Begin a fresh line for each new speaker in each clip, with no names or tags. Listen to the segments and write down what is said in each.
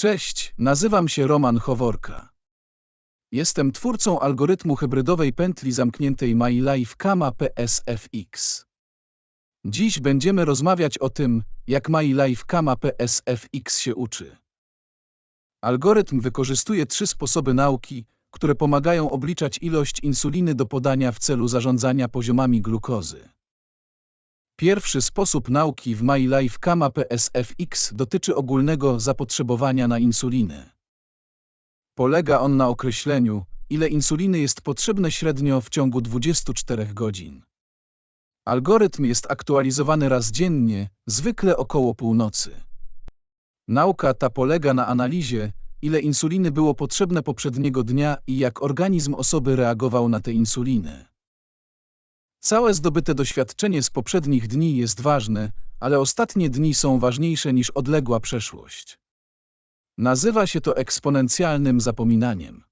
Cześć, nazywam się Roman Choworka. Jestem twórcą algorytmu hybrydowej pętli zamkniętej MyLife Kama PSFX. Dziś będziemy rozmawiać o tym, jak MyLife Kama PSFX się uczy. Algorytm wykorzystuje trzy sposoby nauki, które pomagają obliczać ilość insuliny do podania w celu zarządzania poziomami glukozy. Pierwszy sposób nauki w MyLife Kama PSFX dotyczy ogólnego zapotrzebowania na insulinę. Polega on na określeniu, ile insuliny jest potrzebne średnio w ciągu 24 godzin. Algorytm jest aktualizowany raz dziennie, zwykle około północy. Nauka ta polega na analizie, ile insuliny było potrzebne poprzedniego dnia i jak organizm osoby reagował na tę insulinę. Całe zdobyte doświadczenie z poprzednich dni jest ważne, ale ostatnie dni są ważniejsze niż odległa przeszłość. Nazywa się to eksponencjalnym zapominaniem.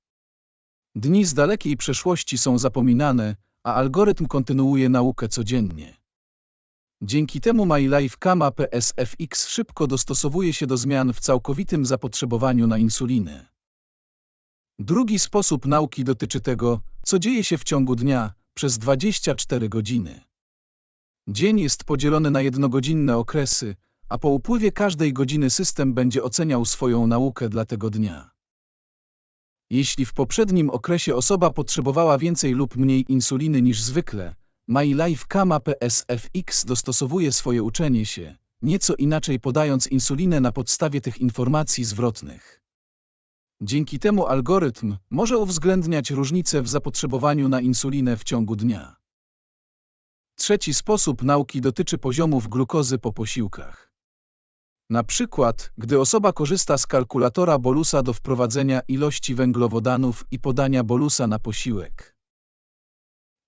Dni z dalekiej przeszłości są zapominane, a algorytm kontynuuje naukę codziennie. Dzięki temu MyLife Kama PSFX szybko dostosowuje się do zmian w całkowitym zapotrzebowaniu na insulinę. Drugi sposób nauki dotyczy tego, co dzieje się w ciągu dnia, przez 24 godziny. Dzień jest podzielony na jednogodzinne okresy, a po upływie każdej godziny system będzie oceniał swoją naukę dla tego dnia. Jeśli w poprzednim okresie osoba potrzebowała więcej lub mniej insuliny niż zwykle, MyLife Kama PSFX dostosowuje swoje uczenie się, nieco inaczej podając insulinę na podstawie tych informacji zwrotnych. Dzięki temu algorytm może uwzględniać różnice w zapotrzebowaniu na insulinę w ciągu dnia. Trzeci sposób nauki dotyczy poziomów glukozy po posiłkach. Na przykład, gdy osoba korzysta z kalkulatora bolusa do wprowadzenia ilości węglowodanów i podania bolusa na posiłek.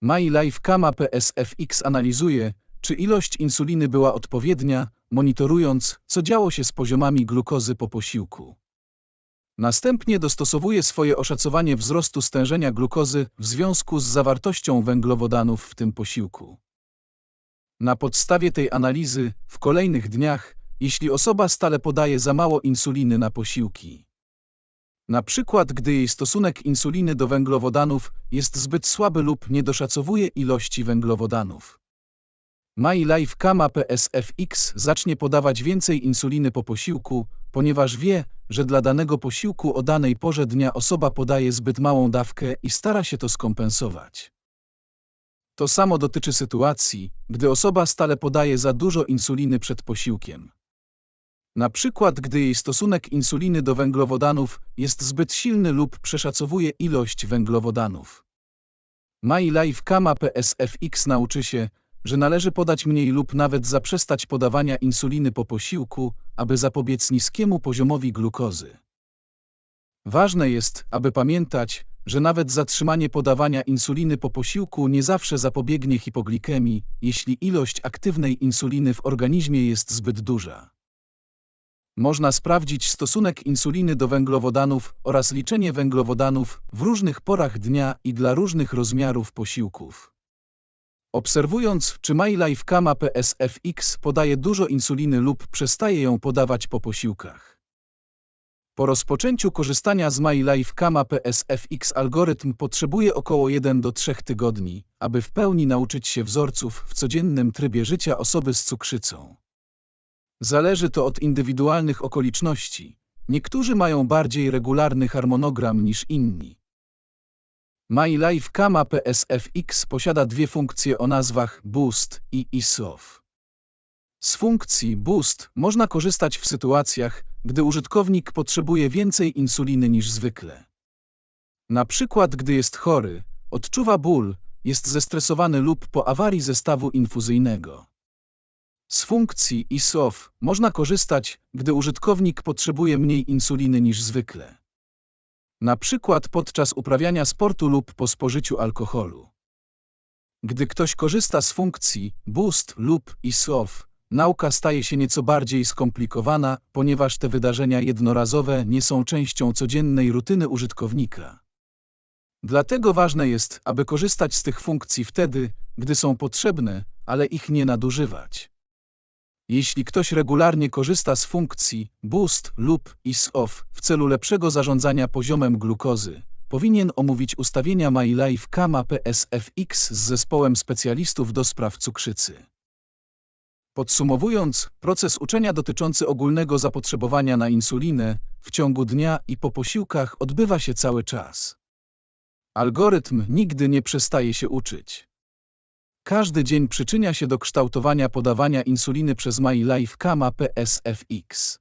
MyLife Kama PSFX analizuje, czy ilość insuliny była odpowiednia, monitorując, co działo się z poziomami glukozy po posiłku. Następnie dostosowuje swoje oszacowanie wzrostu stężenia glukozy w związku z zawartością węglowodanów w tym posiłku. Na podstawie tej analizy, w kolejnych dniach, jeśli osoba stale podaje za mało insuliny na posiłki, na przykład gdy jej stosunek insuliny do węglowodanów jest zbyt słaby lub nie doszacowuje ilości węglowodanów. MyLife Kama PSFX zacznie podawać więcej insuliny po posiłku, ponieważ wie, że dla danego posiłku o danej porze dnia osoba podaje zbyt małą dawkę i stara się to skompensować. To samo dotyczy sytuacji, gdy osoba stale podaje za dużo insuliny przed posiłkiem. Na przykład, gdy jej stosunek insuliny do węglowodanów jest zbyt silny lub przeszacowuje ilość węglowodanów. MyLife Kama PSFX nauczy się, że należy podać mniej lub nawet zaprzestać podawania insuliny po posiłku, aby zapobiec niskiemu poziomowi glukozy. Ważne jest, aby pamiętać, że nawet zatrzymanie podawania insuliny po posiłku nie zawsze zapobiegnie hipoglikemii, jeśli ilość aktywnej insuliny w organizmie jest zbyt duża. Można sprawdzić stosunek insuliny do węglowodanów oraz liczenie węglowodanów w różnych porach dnia i dla różnych rozmiarów posiłków. Obserwując, czy MyLife Kama PSFX podaje dużo insuliny lub przestaje ją podawać po posiłkach. Po rozpoczęciu korzystania z MyLife Kama PSFX algorytm potrzebuje około 1 do 3 tygodni, aby w pełni nauczyć się wzorców w codziennym trybie życia osoby z cukrzycą. Zależy to od indywidualnych okoliczności. Niektórzy mają bardziej regularny harmonogram niż inni. MyLife Kama PSFX posiada dwie funkcje o nazwach Boost i ISOF. Z funkcji Boost można korzystać w sytuacjach, gdy użytkownik potrzebuje więcej insuliny niż zwykle. Na przykład, gdy jest chory, odczuwa ból, jest zestresowany lub po awarii zestawu infuzyjnego. Z funkcji ISOF można korzystać, gdy użytkownik potrzebuje mniej insuliny niż zwykle. Na przykład podczas uprawiania sportu lub po spożyciu alkoholu. Gdy ktoś korzysta z funkcji Boost lub ISOF, nauka staje się nieco bardziej skomplikowana, ponieważ te wydarzenia jednorazowe nie są częścią codziennej rutyny użytkownika. Dlatego ważne jest, aby korzystać z tych funkcji wtedy, gdy są potrzebne, ale ich nie nadużywać. Jeśli ktoś regularnie korzysta z funkcji Boost lub IS-OFF w celu lepszego zarządzania poziomem glukozy, powinien omówić ustawienia MyLife Kama PSFX z zespołem specjalistów do spraw cukrzycy. Podsumowując, proces uczenia dotyczący ogólnego zapotrzebowania na insulinę w ciągu dnia i po posiłkach odbywa się cały czas. Algorytm nigdy nie przestaje się uczyć. Każdy dzień przyczynia się do kształtowania podawania insuliny przez MyLife Kama PSFX.